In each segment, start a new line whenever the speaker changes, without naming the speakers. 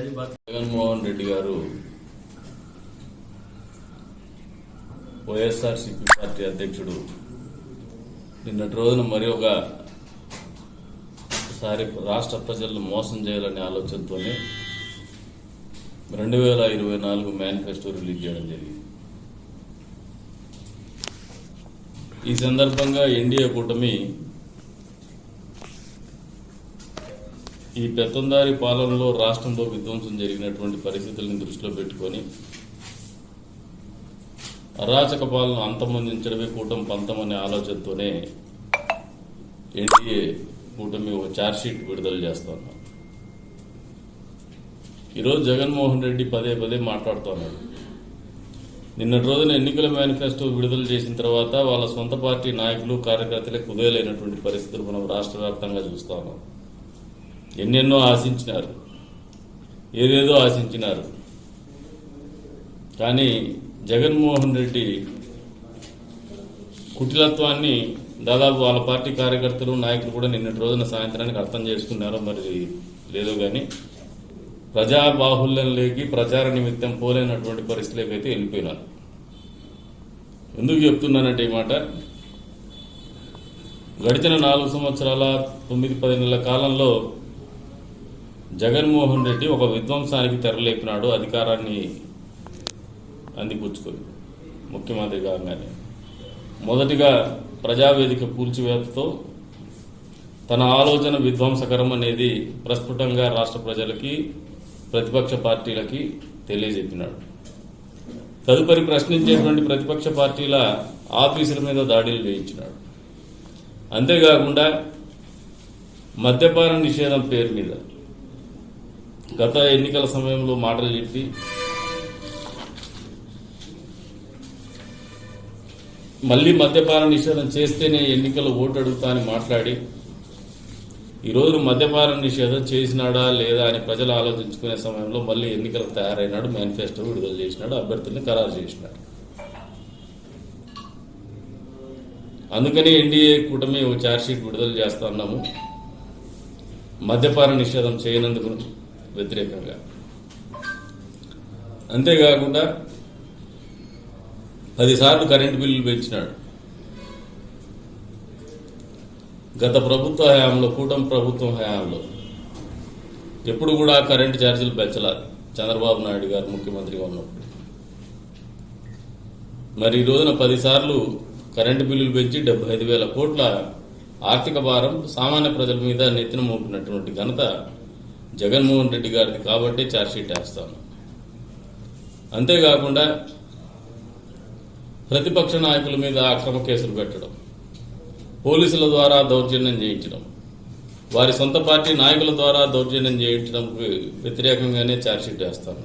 జగన్మోహన్ రెడ్డి గారు YSR CP party అధ్యక్షుడు. నిన్నటి రోజున మరి ఒకసారి రాష్ట్ర ప్రజలను మోసం చేయాలనే ఆలోచనతోనే రెండు వేల ఇరవై నాలుగు మేనిఫెస్టో రిలీజ్ చేయడం జరిగింది. ఈ సందర్భంగా ఎన్డీఏ కూటమి ఈ పెత్తందారి పాలనలో రాష్ట్రంలో విధ్వంసం జరిగినటువంటి పరిస్థితులను దృష్టిలో పెట్టుకొని అరాచక పాలన అంతమొందించడమే కూటమి పంతమనే ఆలోచనతోనే ఎన్డీఏ కూటమి ఒక ఛార్జ్షీట్ విడుదల చేస్తాను ఈరోజు జగన్మోహన్ రెడ్డి పదే పదే మాట్లాడుతున్నాడు నిన్నటి రోజున ఎన్నికల మేనిఫెస్టో విడుదల చేసిన తర్వాత వాళ్ళ సొంత పార్టీ నాయకులు కార్యకర్తలే కుదేలైనటువంటి పరిస్థితులు మనం రాష్ట్ర వ్యాప్తంగా చూస్తా ఉన్నాం ఎన్నెన్నో ఆశించినారు. ఏదేదో ఆశించినారు. కానీ జగన్మోహన్ రెడ్డి కుటిలత్వాన్ని దాదాపు వాళ్ళ పార్టీ కార్యకర్తలు నాయకులు కూడా నిన్నటి రోజున సాయంత్రానికి అర్థం చేసుకున్నారో మరి లేదో కానీ ప్రజా బాహుల్యంలోకి ప్రచార నిమిత్తం పోలేనటువంటి పరిస్థితిలోకి అయితే వెళ్ళిపోయినారు. ఎందుకు చెప్తున్నానంటే ఈ మాట? గడిచిన నాలుగు సంవత్సరాల తొమ్మిది పది నెలల కాలంలో జగన్మోహన్ రెడ్డి ఒక విధ్వంసానికి తెరలేపినాడు అధికారాన్ని అందిపుచ్చుకొని ముఖ్యమంత్రి కాగానే మొదటిగా ప్రజావేదిక కూల్చివేతతో తన ఆలోచన విధ్వంసకరం అనేది ప్రస్ఫుటంగా రాష్ట్ర ప్రజలకి ప్రతిపక్ష పార్టీలకి తెలియజెప్పినాడు. తదుపరి ప్రశ్నించేటువంటి ప్రతిపక్ష పార్టీల ఆఫీసుల మీద దాడులు చేయించినాడు అంతేకాకుండా మద్యపాన నిషేధం పేరు మీద గత ఎన్నికల సమయంలో మాటలు చెప్పి మళ్ళీ మద్యపాన నిషేధం చేస్తేనే ఎన్నికల్లో ఓటు అడుగుతా అని మాట్లాడి ఈరోజు మద్యపాన నిషేధం చేసినాడా లేదా అని ప్రజలు ఆలోచించుకునే సమయంలో మళ్ళీ ఎన్నికలకు తయారైనాడు మేనిఫెస్టో విడుదల చేసినాడు అభ్యర్థుల్ని ఖరారు చేసినాడు. అందుకనే ఎన్డీఏ కూటమి ఓ ఛార్జ్షీట్ విడుదల చేస్తా ఉన్నాము మద్యపాన నిషేధం చేయనందుకు వ్యతిరేకంగా. అంతేకాకుండా పదిసార్లు కరెంటు బిల్లులు పెంచినాడు. గత ప్రభుత్వ హయాంలో కూటమి ప్రభుత్వం హయాంలో ఎప్పుడు కూడా కరెంటు ఛార్జీలు పెంచలేదు చంద్రబాబు నాయుడు గారు ముఖ్యమంత్రిగా ఉన్నప్పుడు. మరి ఈ రోజున పదిసార్లు కరెంటు బిల్లులు పెంచి డెబ్బై ఐదు వేల కోట్ల ఆర్థిక భారం సామాన్య ప్రజల మీద నెత్తిన మోపినటువంటి ఘనత జగన్మోహన్ రెడ్డి గారిది కాబట్టి ఛార్జ్షీట్ వేస్తాను అంతేకాకుండా ప్రతిపక్ష నాయకుల మీద అక్రమ కేసులు పెట్టడం పోలీసుల ద్వారా దౌర్జన్యం చేయించడం వారి సొంత పార్టీ నాయకుల ద్వారా దౌర్జన్యం చేయించడం వ్యతిరేకంగానే ఛార్జ్షీట్ వేస్తాను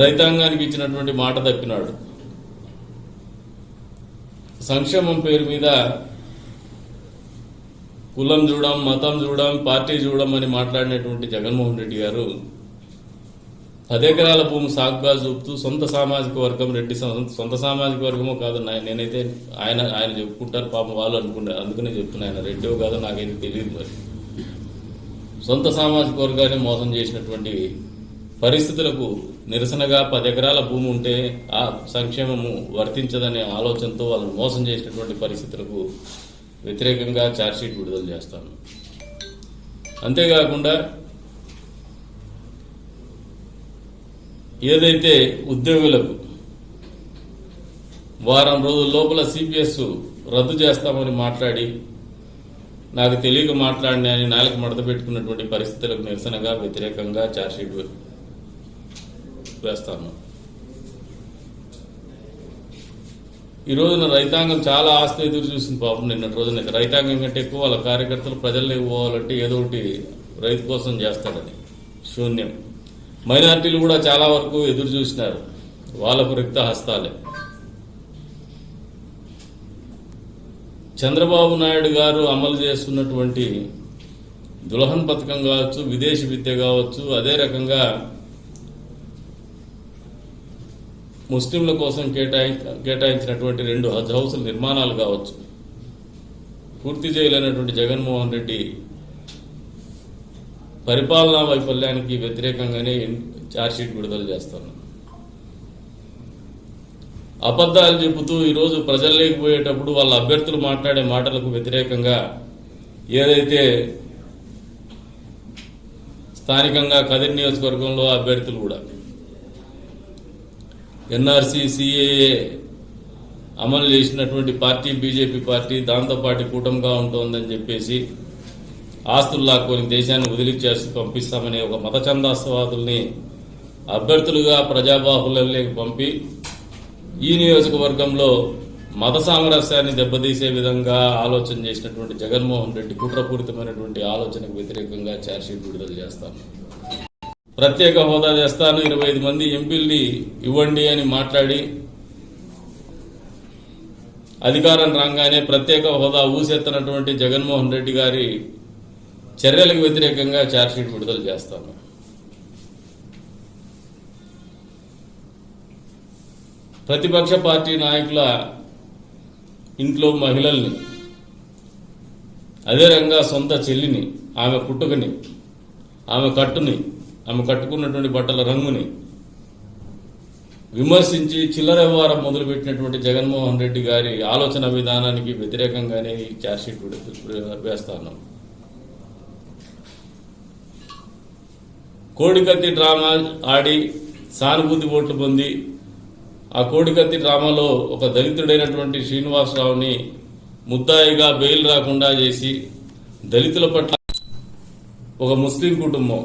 రైతాంగానికి ఇచ్చినటువంటి మాట తప్పినాడు. సంక్షేమం పేరు మీద కులం చూడం మతం చూడం పార్టీ చూడం అని మాట్లాడినటువంటి జగన్మోహన్ రెడ్డి గారు పదెకరాల భూమి సాగుగా చూపుతూ సొంత సామాజిక వర్గం రెడ్డి సొంత- సామాజిక వర్గమో కాదు నేనైతే ఆయన ఆయన చెప్పుకుంటారు పాపం వాళ్ళు అనుకుంటారు అందుకనే చెప్తున్నా ఆయన రెడ్డిో కాదో నాకైతే తెలియదు మరి. సొంత సామాజిక వర్గాన్ని మోసం చేసినటువంటి పరిస్థితులకు నిరసనగా పది ఎకరాల భూమి ఉంటే ఆ సంక్షేమము వర్తించదనే ఆలోచనతో వాళ్ళని మోసం చేసినటువంటి పరిస్థితులకు వ్యతిరేకంగా ఛార్జ్షీట్ విడుదల చేస్తాను. అంతేకాకుండా ఏదైతే ఉద్యోగులకు వారం రోజుల లోపల సిపిఎస్ రద్దు చేస్తామని మాట్లాడి నాకు తెలియక మాట్లాడినా అని నాలుగు మడత పెట్టుకున్నటువంటి పరిస్థితులకు నిరసనగా వ్యతిరేకంగా ఛార్జ్షీట్ వేస్తాను. ఈ రోజున రైతాంగం చాలా ఆస్తి ఎదురు చూసింది పాపం నిన్నటి రోజున. రైతాంగం కంటే ఎక్కువ వాళ్ళ కార్యకర్తలు ప్రజల్ని పోవాలంటే ఏదో ఒకటి రైతు కోసం చేస్తాడని శూన్యం. మైనార్టీలు కూడా చాలా వరకు ఎదురు చూసినారు. వాళ్ళకు రిక్త హస్తాలే. చంద్రబాబు నాయుడు గారు అమలు చేస్తున్నటువంటి దులహన్ పథకం కావచ్చు విదేశీ విద్య కావచ్చు అదే రకంగా ముస్లింల కోసం కేటాయి కేటాయించినటువంటి రెండు హజ్ హౌసుల నిర్మాణాలు కావచ్చు. పూర్తి చేయలేనటువంటి జగన్మోహన్ రెడ్డి పరిపాలనా వైఫల్యానికి వ్యతిరేకంగానే ఛార్జ్షీట్ విడుదల చేస్తున్నాం అబద్ధాలు చెబుతూ ఈరోజు ప్రజల్లోకి పోయేటప్పుడు వాళ్ళ అభ్యర్థులు మాట్లాడే మాటలకు వ్యతిరేకంగా ఏదైతే స్థానికంగా కదిరి నియోజకవర్గంలో అభ్యర్థులు కూడా ఎన్ఆర్సీ సిఏఏ అమలు చేసినటువంటి పార్టీ బీజేపీ పార్టీ దాంతోపాటు కూటమిగా ఉంటుందని చెప్పేసి ఆస్తులు లాక్కొని దేశాన్ని వదిలిచ్చేసి పంపిస్తామనే ఒక మత చందాస్తవాదుల్ని అభ్యర్థులుగా ప్రజాబాహుల్యంలోకి పంపి ఈ నియోజకవర్గంలో మత సామరస్యాన్ని దెబ్బతీసే విధంగా ఆలోచన చేసినటువంటి జగన్మోహన్ రెడ్డి కుట్రపూరితమైనటువంటి ఆలోచనకు వ్యతిరేకంగా ఛార్జ్షీట్ విడుదల చేస్తాను ప్రత్యేక హోదా చేస్తాను. ఇరవై ఐదు మంది ఎంపీల్ని ఇవ్వండి అని మాట్లాడి అధికారం రాగానే ప్రత్యేక హోదా ఊసెత్తనటువంటి జగన్మోహన్ రెడ్డి గారి చర్యలకు వ్యతిరేకంగా ఛార్జ్షీట్ విడుదల చేస్తాను. ప్రతిపక్ష పార్టీ నాయకుల ఇంట్లో మహిళల్ని అదే రంగా సొంత చెల్లిని ఆమె పుట్టుకని ఆమె కట్టుని ఆమె కట్టుకున్నటువంటి బట్టల రంగుని విమర్శించి చిల్లర వ్యవహారం మొదలుపెట్టినటువంటి జగన్మోహన్ రెడ్డి గారి ఆలోచన విధానానికి వ్యతిరేకంగానే ఈ ఛార్జ్షీట్ విడు- వేస్తాను కోడికత్తి డ్రామా ఆడి సానుభూతి ఓట్లు పొంది ఆ కోడికత్తి డ్రామాలో ఒక దళితుడైనటువంటి శ్రీనివాసరావుని ముద్దాయిగా బెయిల్ రాకుండా చేసి దళితుల పట్ల ఒక ముస్లిం కుటుంబం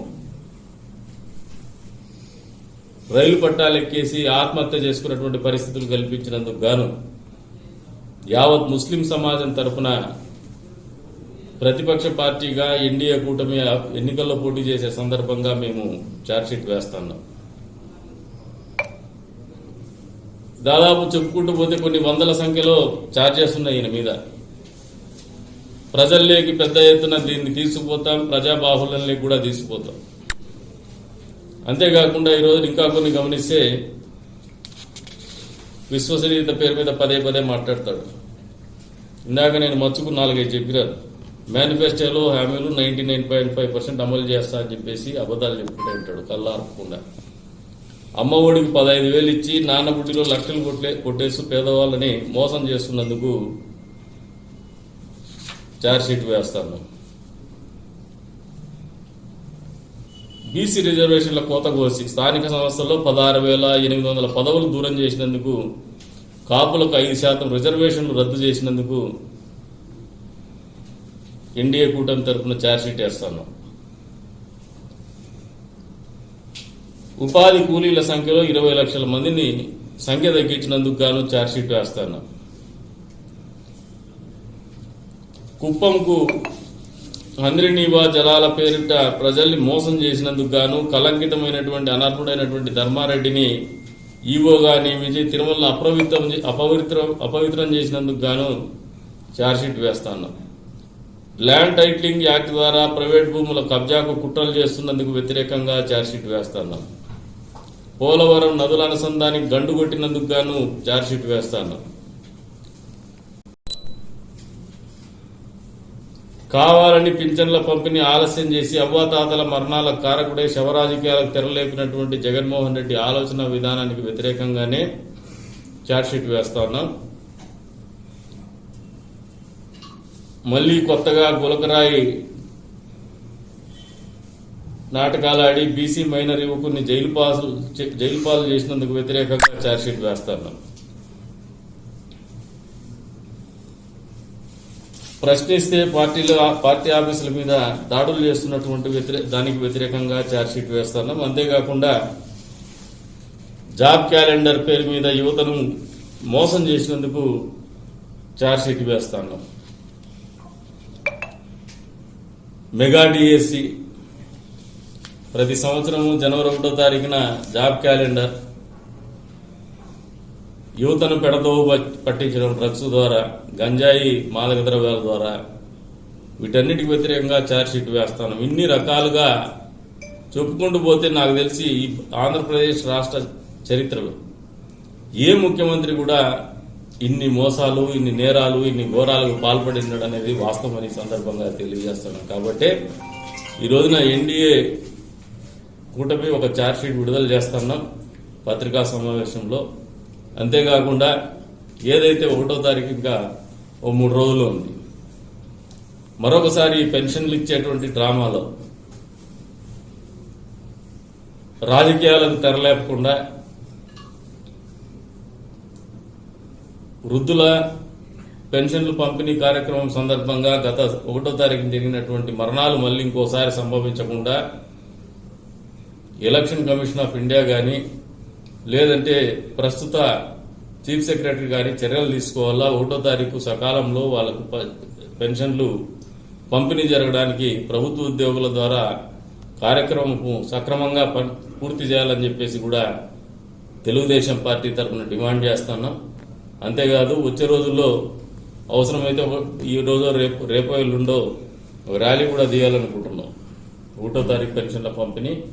రైలు పట్టాలు ఎక్కేసి ఆత్మహత్య చేసుకున్నటువంటి పరిస్థితులు కల్పించినందుకు గాను యావత్ ముస్లిం సమాజం తరపున ప్రతిపక్ష పార్టీగా ఎన్డీఏ కూటమి ఎన్నికల్లో పోటీ చేసే సందర్భంగా మేము ఛార్జ్షీట్ వేస్తున్నాం. దాదాపు చెప్పుకుంటూ పోతే కొన్ని వందల సంఖ్యలో ఛార్జెస్ ఉన్నాయి ఈయన మీద. ప్రజల్లోకి పెద్ద ఎత్తున దీన్ని తీసుకుపోతాం ప్రజాబాహుల్యంలోకి కూడా తీసుకుపోతాం. అంతేకాకుండా ఈరోజు ఇంకా కొన్ని గమనిస్తే విశ్వసనీయత పేరు మీద పదే పదే మాట్లాడతాడు. ఇందాక నేను మచ్చుకు నాలుగైదు చెప్పినాను మేనిఫెస్టోలో హామీలు ninety nine point five percent అమలు చేస్తా అని చెప్పేసి అబద్ధాలు చెప్పుకుంటూ ఉంటాడు కళ్ళార్పకుండా. అమ్మ ఒడికి పదహైదు వేలు ఇచ్చి నాన్న బుడ్డిలో లక్షలు కొట్లే కొట్టేసి పేదవాళ్ళని మోసం చేస్తున్నందుకు ఛార్జ్షీట్ వేస్తాను. బీసీ రిజర్వేషన్ల కోత కోసి స్థానిక సంస్థల్లో పదహారు వేల ఎనిమిది వందల పదవులు దూరం చేసినందుకు కాపులకు ఐదు శాతం రిజర్వేషన్లు రద్దు చేసినందుకు ఎన్డీఏ కూటమి తరఫున ఛార్జ్షీట్ వేస్తాను. ఉపాధి కూలీల సంఖ్యలో ఇరవై లక్షల మందిని సంఖ్య తగ్గించినందుకు గాను ఛార్జ్షీట్ వేస్తాను. కుప్పంకు హంద్రినీవా జలాల పేరిట ప్రజల్ని మోసం చేసినందుకు గాను కలంకితమైనటువంటి అనర్హుడైనటువంటి ధర్మారెడ్డిని ఈవోగా నియమించి తిరుమల అప్రవిత్రం అపవిత్ర అపవిత్రం అపవిత్రం చేసినందుకు గాను ఛార్జ్షీట్ వేస్తాను ల్యాండ్ టైటిలింగ్ యాక్ట్ ద్వారా ప్రైవేట్ భూముల కబ్జాకు కుట్రలు చేస్తున్నందుకు వ్యతిరేకంగా ఛార్జ్షీట్ వేస్తాను పోలవరం నదుల అనుసంధానికి గండు కొట్టినందుకు గాను ఛార్జ్షీట్ వేస్తాను కావాలని పింఛన్ల పంపిణీ ఆలస్యం చేసి అవ్వాతాతల మరణాల కారకుడే శవరాజకీయాలకు తెరలేపినటువంటి జగన్మోహన్ రెడ్డి ఆలోచన విధానానికి వ్యతిరేకంగానే ఛార్జ్షీట్ వేస్తా ఉన్నాం. మళ్ళీ కొత్తగా గులకరాయి నాటకాలు ఆడి బీసీ మైనర్ యువకుని జైలు పాసు జైలు పాలు చేసినందుకు వ్యతిరేకంగా చార్ట్షీట్ వేస్తా ఉన్నాం. ప్రశ్నిస్తే పార్టీలో పార్టీ ఆఫీసుల మీద దాడులు చేస్తున్నటువంటి వ్యతిరే దానికి వ్యతిరేకంగా ఛార్జ్షీట్ వేస్తున్నాం అంతేకాకుండా జాబ్ క్యాలెండర్ పేరు మీద యువతను మోసం చేసినందుకు ఛార్జ్షీట్ వేస్తున్నాం మెగా డిఎస్సి ప్రతి సంవత్సరము జనవరి ఒకటో తారీఖున జాబ్ క్యాలెండర్ యువతను పెడతో పట్టించడం డ్రగ్స్ ద్వారా గంజాయి మాదక ద్రవ్యాల ద్వారా వీటన్నిటికి వ్యతిరేకంగా ఛార్జ్షీట్ వేస్తాను. ఇన్ని రకాలుగా చెప్పుకుంటూ పోతే నాకు తెలిసి ఈ ఆంధ్రప్రదేశ్ రాష్ట్ర చరిత్రలో ఏ ముఖ్యమంత్రి కూడా ఇన్ని మోసాలు ఇన్ని నేరాలు ఇన్ని ఘోరాలకు పాల్పడినాడు అనేది వాస్తవం ఈ సందర్భంగా తెలియజేస్తున్నాను కాబట్టి ఈ రోజున ఎన్డీఏ కూటమి ఒక ఛార్జ్షీట్ విడుదల చేస్తున్నాం పత్రికా సమావేశంలో. అంతేకాకుండా ఏదైతే ఒకటో తారీఖు ఇంకా ఓ మూడు రోజులు ఉంది. మరొకసారి పెన్షన్లు ఇచ్చేటువంటి డ్రామాలో రాజకీయాలకు తెరలేపకుండా వృద్ధుల పెన్షన్లు పంపిణీ కార్యక్రమం సందర్భంగా గత ఒకటో తారీఖు జరిగినటువంటి మరణాలు మళ్ళీ ఇంకోసారి సంభవించకుండా ఎలక్షన్ కమిషన్ ఆఫ్ ఇండియా కానీ లేదంటే ప్రస్తుత చీఫ్ సెక్రటరీ గారి చర్యలు తీసుకోవాలా? ఒకటో తారీఖు సకాలంలో వాళ్ళకు పెన్షన్లు పంపిణీ జరగడానికి ప్రభుత్వ ఉద్యోగుల ద్వారా కార్యక్రమం సక్రమంగా పూర్తి చేయాలని చెప్పేసి కూడా తెలుగుదేశం పార్టీ తరఫున డిమాండ్ చేస్తున్నాం. అంతేకాదు వచ్చే రోజుల్లో అవసరమైతే ఒక- ఈ రోజు రేపు రేపో ఎల్లుండో ర్యాలీ కూడా తీయాలనుకుంటున్నాం. ఒకటో తారీఖు పెన్షన్ల పంపిణీ.